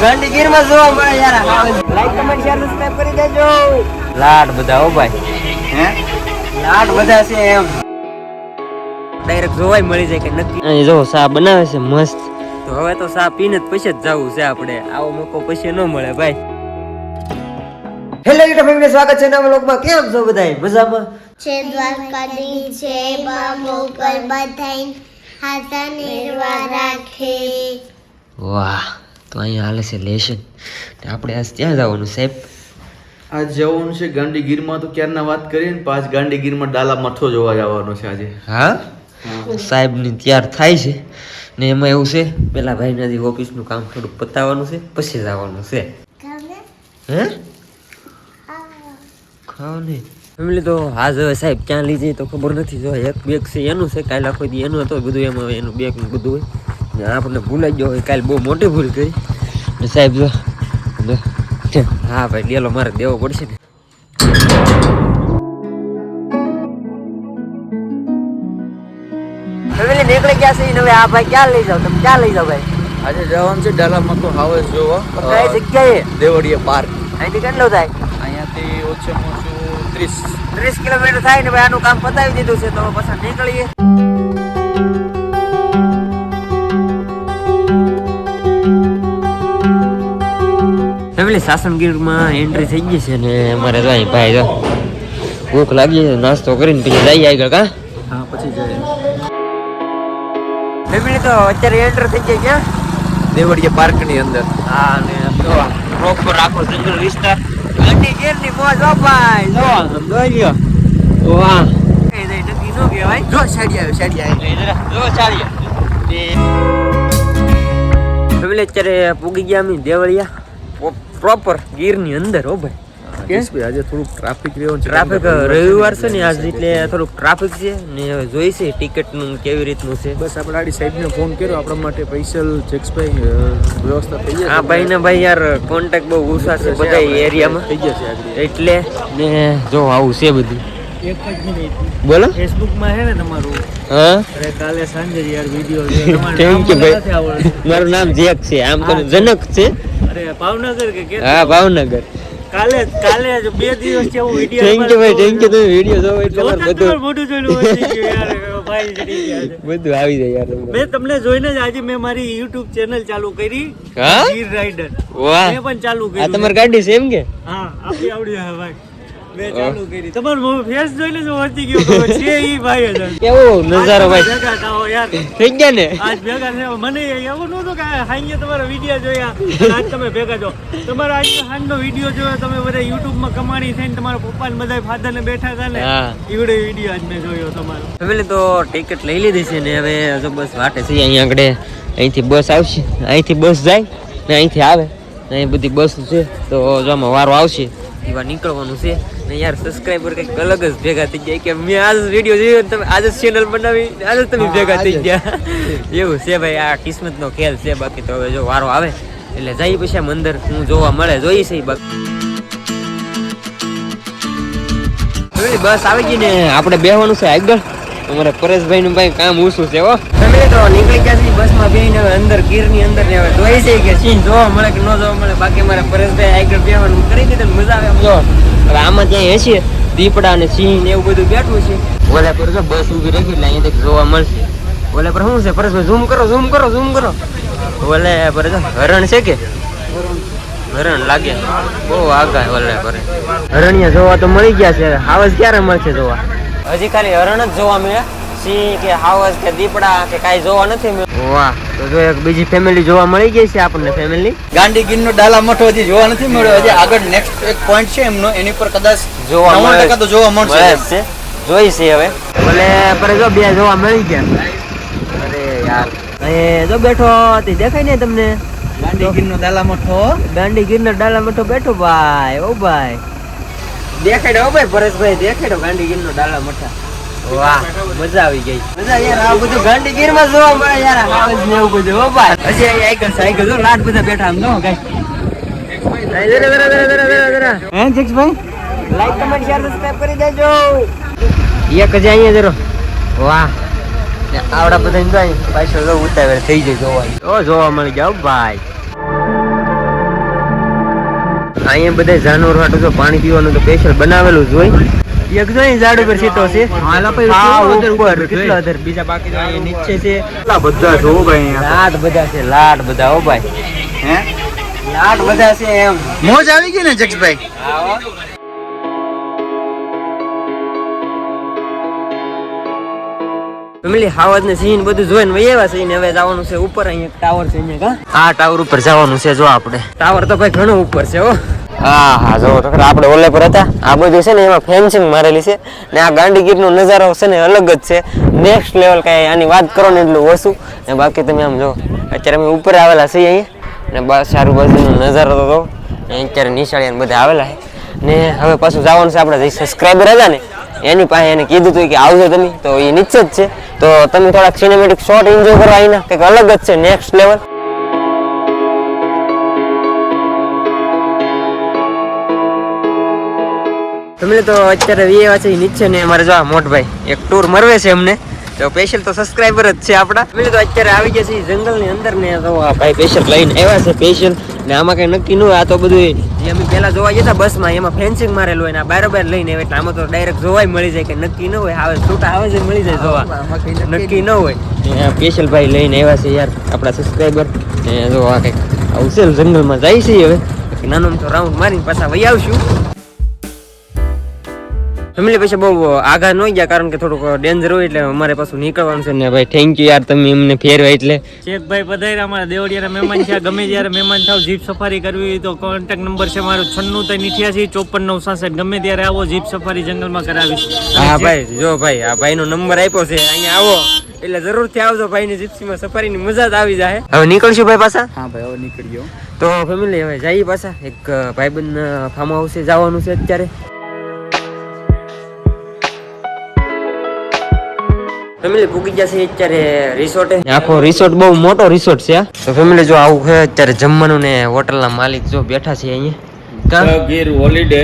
બધું ગીરમાં જોવા મળે યાર. લાઈક કમેન્ટ શેર સબસ્ક્રાઇબ કરી દેજો. લાડ બધા હો ભાઈ. હે? લાડ બધા છે એમ. ડાયરેક્ટ જોવાય મળી જાય કે નક્કી. અહીં જો સા બનાવે છે મસ્ત. તો હવે તો સા પીને જ પછી જ જવું છે આપણે. આવો મોકો પછી ન મળે ભાઈ. હેલો યુટ્યુબ ફેમિલી સ્વાગત છે નવા લોકમાં કેમ છો બધાય? મજામાં? છે દ્વારકાધીશ છે બાબો પર બધાઈ હાથા નિર્વા રાખે. વાહ. તો અહીંયા હાલે છે લેશન આપણે આજ ત્યાં જવાનું સાહેબ? આજ જવાનું છે ગાંધીગીરમાં તો ક્યારના વાત કરીએ ને પાંચ ગાંધીગીરમાં ડાલા મઠો જોવા જવાનો છે આજે. હા? સાહેબની તૈયાર થાય છે. ને એમાં એવું છે પેલા ભાઈના જે ઓફિસનું કામ થોડુંક પતાવવાનું છે પછી જવાનું છે. હે? ખાવ નહીં ફેમિલી તો હા હવે સાહેબ ક્યાં લઈ જઈએ તો ખબર નથી. જો એક બેગ છે એનું છે કાલે આખો દી એનું હતો બધું એમાં એનું બેગ ને બધું હોય. ને આપણને ભૂલાઈ ગયો કાલે બહુ મોટી ભૂલ કરી. ને સાહેબ જો હા ભાઈ ડેલો મારે દેવો પડશે ને. ફેમિલી નીકળી ગયા છે હવે આ ભાઈ ક્યાં લઈ જાવ તમે ક્યાં લઈ જાવ ભાઈ? આજે જવાનું છે ડાલા તો હાઉસ જોવો. કઈ જગ્યાએ? દેવડીએ પાર્ક. અહીંથી કેટલું થાય? અહીંયાથી ઓછામાં ઓછું ત્રીસ. ત્રીસ કિલોમીટર થાય ને ભાઈ આનું કામ પતાવી દીધું છે તો પછી નીકળીએ. ફેમિલી સાસણગીરમાં એન્ટ્રી થઈ ગઈ છે ને અમારે તો અહીં ભાઈ તો ભૂખ લાગી છે નાસ્તો કરીને પછી જઈ આગળ કા? હા પછી જાય ફેમિલી તો અત્યારે એન્ટર થઈ ગયા ક્યાં? દેવડીએ પાર્કની અંદર. હા ને જો પ્રોપર આખો જંગલ વિસ્તાર. ગાંધી ગેરની મોજ હો ભાઈ જો. આમ જોઈ લ્યો વાહ કઈ દઈ નક્કી નો કહેવાય. જો સાડી આવ્યો સાડી આવ્યો જો ચાલીએ. ફેમિલી અત્યારે પૂગી ગયા અમે દેવળિયા. પ્રોપર ગીરની અંદર હો ભાઈ. આજે થોડુંક ટ્રાફિક રહ્યો છે ટ્રાફિક રવિવાર છે ને આજ એટલે થોડુંક ટ્રાફિક છે ને જોઈશે જોઈ છે ટિકિટનું કેવી રીતનું છે. બસ આપણે આડી સાહેબને ફોન કર્યો આપણા માટે પૈસલ જેક્સભાઈ વ્યવસ્થા થઈ જાય આ ભાઈ ને ભાઈ યાર કોન્ટેક્ટ બહુ ઓછા છે બધા એરિયામાં થઈ જશે એટલે ને જો આવું છે બધું. એક જ મિનિટ બોલો. ફેસબુકમાં છે ને તમારું? હા? અરે કાલે સાંજે યાર વિડિયો થેન્ક યુ ભાઈ મારું નામ જેક છે. આમ તો જનક છે. ભાવનગર કે કે હા ભાવનગર. કાલે કાલે બે દિવસ છે હું વીડિયો થેન્ક યુ ભાઈ થેન્ક યુ તમે વીડિયો જોવો એટલે બધું મોટું જોયેલું ગયું યાર ભાઈ. બધું આવી જાય યાર મેં તમને જોઈને જ આજે મેં મારી YouTube ચેનલ ચાલુ કરી. હા? ગીર રાઇડર વાહ. મેં પણ ચાલુ આ કરી તમારી ગાડી છે એમ કે હા આપી આવડી હા ભાઈ. મેં ચાલુ કરી. તમારો ફેસ જોઈને જ હું વધી ગયો છે ઈ ભાઈ જ કેવો નજારો ભાઈ? ભેગા થાઓ યાર. થઈ ગયા ને? આજ ભેગા થયા. મને એવું નહોતું કે હાઈએ તમારા વિડિયો જોયા. આજ તમે ભેગા છો તમારા આજ સાંજનો વીડિયો જોયો તમે બધા યુટ્યુબમાં કમાણી થઈને તમારા પપ્પા ને બધા ફાધર ને બેઠા હતા ને. ઈવડે વીડિયો આજ મેં જોયો તમારો. હવે તો ટિકિટ લઈ લીધી છે ને હવે જો બસ વાટે છે. અહીંયા આગળ અહીંથી બસ આવશે. અહીંથી બસ જાય ને અહીંથી આવે. ને અહીં બધી બસ છે. તો જો આમાં વારો આવશે. એવા નીકળવાનું છે. ને યાર સબસ્ક્રાઇબર કંઈક અલગ જ ભેગા થઈ ગયા. કે મેં આજ વીડિયો જોયો ને તમે આજ ચેનલ બનાવી આજે આજ જ તમે ભેગા થઈ ગયા. એવું છે ભાઈ આ કિસ્મતનો ખેલ છે બાકી તો હવે જો વારો આવે એટલે જઈ પછી મંદિર હું જોવા મળે જોઈ છે બાકી. બસ આવી ગઈ ને આપણે બેહવાનું છે આગળ. અમારે પરેશભાઈ નું ભાઈ કામ ઓછું છે હો. તમે તો નીકળી ગયા છે બસમાં બેહીને હવે અંદર ગીરની અંદર ને હવે જોઈ છે કે સિંહ જોવા મળે કે ન જોવા મળે બાકી અમારે પરેશભાઈ આગળ બેહવાનું કરી દીધું મજા આવે જો હવે આમાં ત્યાં હેસીએ દીપડા અને સિંહ ને એવું બધું બેઠું છે. ઓલા પર જો બસ ઊભી રાખી એટલે અહીંયાથી જોવા મળશે. ઓલા પર શું છે? પરેશભાઈ ઝૂમ કરો ઝૂમ કરો ઝૂમ કરો. ઓલે પર જો હરણ છે કે? હરણ લાગે. બહુ આગા ઓલે પર હરણિયા જોવા તો મળી ગયા છે હાવસ ક્યારે મળશે જોવા? હજી ખાલી હરણ જ જોવા મળે સિંહ કે હાવસ કે દીપડા કે કાંઈ જોવા નથી મળ્યું. વાહ તો જો એક બીજી ફેમિલી જોવા મળી ગઈ છે આપણને ફેમિલી ગાંડી નો ડાલા મઠો હજી જોવા નથી મળ્યો. હજી આગળ નેક્સ્ટ એક પોઈન્ટ છે એમનો એની પર કદાચ જોવા મળે. તો જોવા મળશે. મળે જોઈ છે હવે. ભલે પર જો બે જોવા મળી ગયા. અરે યાર. એ જો બેઠો તે દેખાય ને તમને? ગાંધીગીર નો ડાલા મઠો. દાંડી ગીરના ડાલા મઠો બેઠો ભાઈ ઓ ભાઈ. દેખાડો ભાઈ પરેશભાઈ દેખાડો ગાંધીગીર નો ડાલા મઠા વાહ. મજા આવી ગઈ. મજા યાર આ બધું ગાંડી માં જોવા મળે યાર. હાવજ ને એવું બધું હો ભાઈ. હજી આઈકન સાઈકલ જો લાટ બધા બેઠા આમ જો ગાઈ જરા જરા જરા જરા જરા જરા. હે જેક્સભાઈ લાઈક કમેન્ટ શેર સબસ્ક્રાઇબ કરી દેજો. એક જ અહીંયા જરો વાહ. આવડા બધા પાછળ જો ઉતાવળ થઈ જાય જોવાની. ઓ જોવા મળી ગયા ભાઈ. અહીંયા બધા જાનવર હાટું તો પાણી પીવાનું તો સ્પેશિયલ બનાવેલું જ હોય. એક જો ઝાડ ઉપર સીટો છે. હા, ઉપર કેટલો અધર? બીજા બાકી તો નીચે છે. કેટલા બધા જો ભાઈ લાટ બધા છે લાટ બધા હો ભાઈ. હે? લાટ બધા છે એમ. મોજ આવી ગઈ ને જક્ષભાઈ ફેમિલી હાવજ ને સીન બધું જોઈને વહી આવ્યા છે હવે જવાનું છે ઉપર અહીંયા ટાવર છે અહીંયા આ ટાવર ઉપર જવાનું છે જો આપણે. ટાવર તો ભાઈ ઘણો ઉપર છે હો. હા હા જો તો આપણે ઓલે પર હતા. આ બધું છે ને એમાં ફેન્સિંગ મારેલી છે. ને આ ગાંડીગીર નો નજારો છે ને અલગ જ છે. નેક્સ્ટ લેવલ કાંઈ આની વાત કરો ને એટલું ઓછું. ને બાકી તમે આમ જો અત્યારે અમે ઉપર આવેલા છીએ અહીંયા. ને બસ સારું બાજુનો નજારો તો જો અહીં અત્યારે નિશાળિયા બધા આવેલા છે. ને હવે પાછું જવાનું છે આપણે જે સબસ્ક્રાઈબર હતા ને એની પાસે એને કીધું હતું કે આવજો તમે, તો એ નિશ્ચિત છે. તો તમે થોડાક સિનેમેટિક શોર્ટ એન્જોય કરવા અહીંના કંઈક અલગ જ છે નેક્સ્ટ લેવલ તમે તો અત્યારે વીએવા છે નીચે ને અમારે જો મોટભાઈ, એક ટૂર મરવે છે અમને. તો સ્પેશિયલ તો સબસ્ક્રાઇબર જ છે આપણા. તમે તો અત્યારે આવી ગયા છે જંગલની અંદર ને તો આ ભાઈ સ્પેશિયલ લઈને આવ્યા છે સ્પેશિયલ ને આમાં કઈ નક્કી ન હોય આ તો બધું જે અમે પહેલા જોવા ગયા હતા બસમાં એમાં ફેન્સિંગ મારેલું હોય ને બારોબાર લઈને આવે એટલે આમાં તો ડાયરેક્ટ જોવાય મળી જાય કે નક્કી ન હોય. આવે છૂટા આવે છે મળી જાય જોવા. નક્કી ન હોય. સ્પેશિયલ ભાઈ લઈને આવ્યા છે યાર આપણા સબસ્ક્રાઇબર ને જો આ કંઈક આવું જંગલમાં જાય છે હવે. નાનો તો રાઉન્ડ મારીને પાછા વહી આવશું. ફેમિલી પછી બહુ આગા ન ગયા કારણ કે થોડુંક ડેન્જર હોય એટલે અમારે પાછું નીકળવાનું છે ને ભાઈ થેન્ક યુ યાર તમે એમને ફેરવા એટલે. શેખભાઈ પધાર્યા અમારા દેવડિયાના મહેમાન છે ગમે જ્યારે મહેમાન થાવ જીપ સફારી કરવી હોય તો કોન્ટેક્ટ નંબર છે મારો છન્નું ત્રણ અઠ્યાસી ચોપન નવ સાસઠ ગમે ત્યારે આવો જીપ સફારી જંગલમાં કરાવીશ. હા ભાઈ જો ભાઈ આ ભાઈ નો નંબર આપ્યો છે અહીંયા આવો. એટલે જરૂરથી આવજો ભાઈ ની જીપ્સીમાં સફારી ની મજા જ આવી જાય. હવે નીકળશું ભાઈ પાછા? હા ભાઈ હવે નીકળી ગયો તો ફેમિલી હવે જઈએ પાછા. એક ભાઈબંધ ફાર્મ હાઉસે જવાનું છે અત્યારે. ફેમિલી પૂગી જશે અત્યારે રિસોર્ટે આખો રિસોર્ટ બહુ મોટો રિસોર્ટ છે તો ફેમિલી જો આવું છે અત્યારે જમવાનું ને હોટલના માલિક જો બેઠા છે અહીંયા. કા? ગીર હોલિડે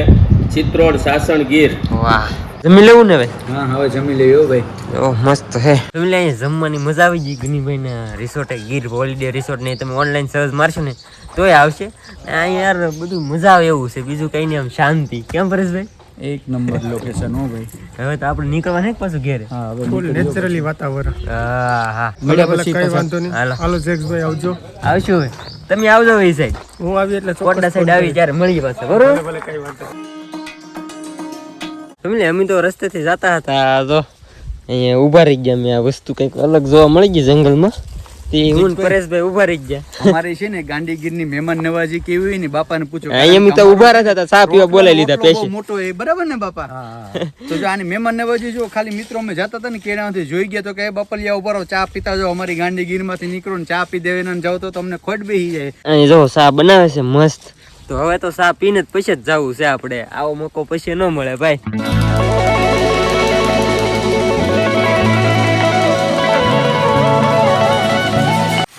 ચિત્રોડ સાસણ ગીર. વાહ. જમી લેવું ને ભાઈ હા હવે જમી લેવું ભાઈ. ઓહ મસ્ત હે ફેમિલી અહીંયા જમવાની મજા આવી ગઈ. ઘણીભાઈ ના રિસોર્ટ ગીર હોલિડે રિસોર્ટ ને તમે ઓનલાઈન સર્ચ મારશો ને તોય આવશે. ને અહીંયા યાર બધું મજા આવે એવું છે. બીજું કઈ નહીં આમ શાંતિ. કેમ પરેશભાઈ? એક નંબર લોકેશન હો ભાઈ. હવે તો આપણે નીકળવા નહીં પાછું ઘેરે? હા હવે નેચરલી વાતાવરણ. હા હા. મળ્યા પછી કઈ વાંધો નહીં. હાલો. જેક્સ ભાઈ આવજો. આવશું હવે. તમે આવજો એ સાઈડ હું આવી એટલે કોટડા સાઈડ આવી ત્યારે મળીએ પાછા બરોબર? ભલે કઈ વાંધો ફેમિલી અમે તો રસ્તેથી જતા હતા તો અહીંયા ઊભા રહી ગયા મેં આ વસ્તુ કંઈક અલગ જોવા મળી ગઈ જંગલમાં. તે હું પરેશભાઈ ઊભા રહી ગયા. અમારી છે ને ગાંધીગીરની મહેમાન નવાજી કેવી હોય ને બાપાને પૂછો અહીંયા તો ઊભા રહેતા હતા ચા પીવા બોલાવી લીધા પેશી. મોટો એ બરાબર ને બાપા? તો જો આની મહેમાન નવાજી જો ખાલી મિત્રો અમે જતા હતા ને કેળામાંથી જોઈ ગયા તો કે બપલિયા ઊભા રહો ચા પીતા જો અમારી ગાંધીગીરમાંથી નીકળો ને ચા પી દેવે ને જાવ તો તમને ખોટ બેસી જાય. અહીં જો ચા બનાવે છે મસ્ત. તો હવે તો સા પીને જ પછી જ જવું છે આપણે. આવો મોકો પછી ન મળે ભાઈ.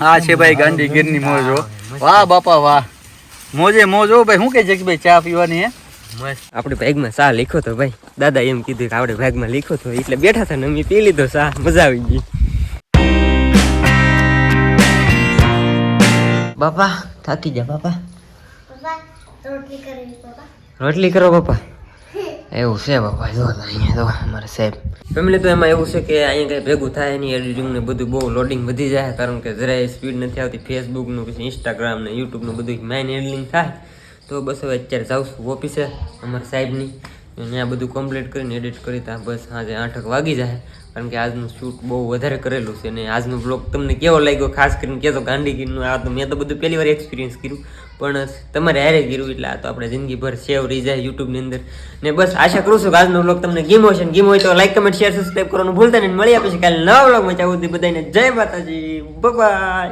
હા છે ભાઈ ગાંધીગીરની ગીરની મોજો વાહ બાપા વાહ. મોજે મોજ ભાઈ. શું કે છે કે ભાઈ ચા પીવાની હે? આપણે ભાગમાં ચા લીખો તો ભાઈ. દાદા એમ કીધું કે આપણે ભાગમાં લીખો તો એટલે બેઠા હતા ને અમે પી લીધો ચા. મજા આવી ગઈ. બાપા થાકી જા બાપા. પપ્પા રોટલી કરી પપ્પા રોટલી કરો બાપા. એવું છે બાપા, જો અહીંયા તો અમારે સાહેબ. ફેમિલી તો એમાં એવું છે કે અહીંયા કંઈ ભેગું થાય નહીં એડિટિંગ ને બધું બહુ લોડિંગ વધી જાય, કારણ કે જરાય સ્પીડ નથી આવતી. ફેસબુકનું પછી ઇન્સ્ટાગ્રામ યુટ્યુબનું બધું મેઇન એડિટિંગ થાય. તો બસ હવે અત્યારે જાઉં ઓફિસે અમારા સાહેબની. ત્યાં બધું કમ્પ્લીટ કરીને એડિટ કરી તા, બસ સાંજે આઠક વાગી જાય. કારણ કે આજનું શૂટ બહુ વધારે કરેલું છે અને આજનો બ્લોગ તમને કેવો લાગ્યો? ખાસ કરીને કહેતો ગાંધીગીરનું, આ તો મેં તો બધું પહેલી વાર એક્સપિરિયન્સ કર્યું. પણ તમારે હારે કર્યું એટલે આ તો આપણે જિંદગીભર સેવ રહી જાય યુટ્યુબની અંદર. ને બસ આશા કરું છું કે આજનો બ્લોગ તમને ગીમો છે ગીમો હોય તો લાઈક કમેન્ટ શેર સબસ્ક્રાઈબ કરવાનું ભૂલતા નહીં. મળી પછી કાલે નવા બ્લોગમાં ચાવું બધાને જય માતાજી. બાય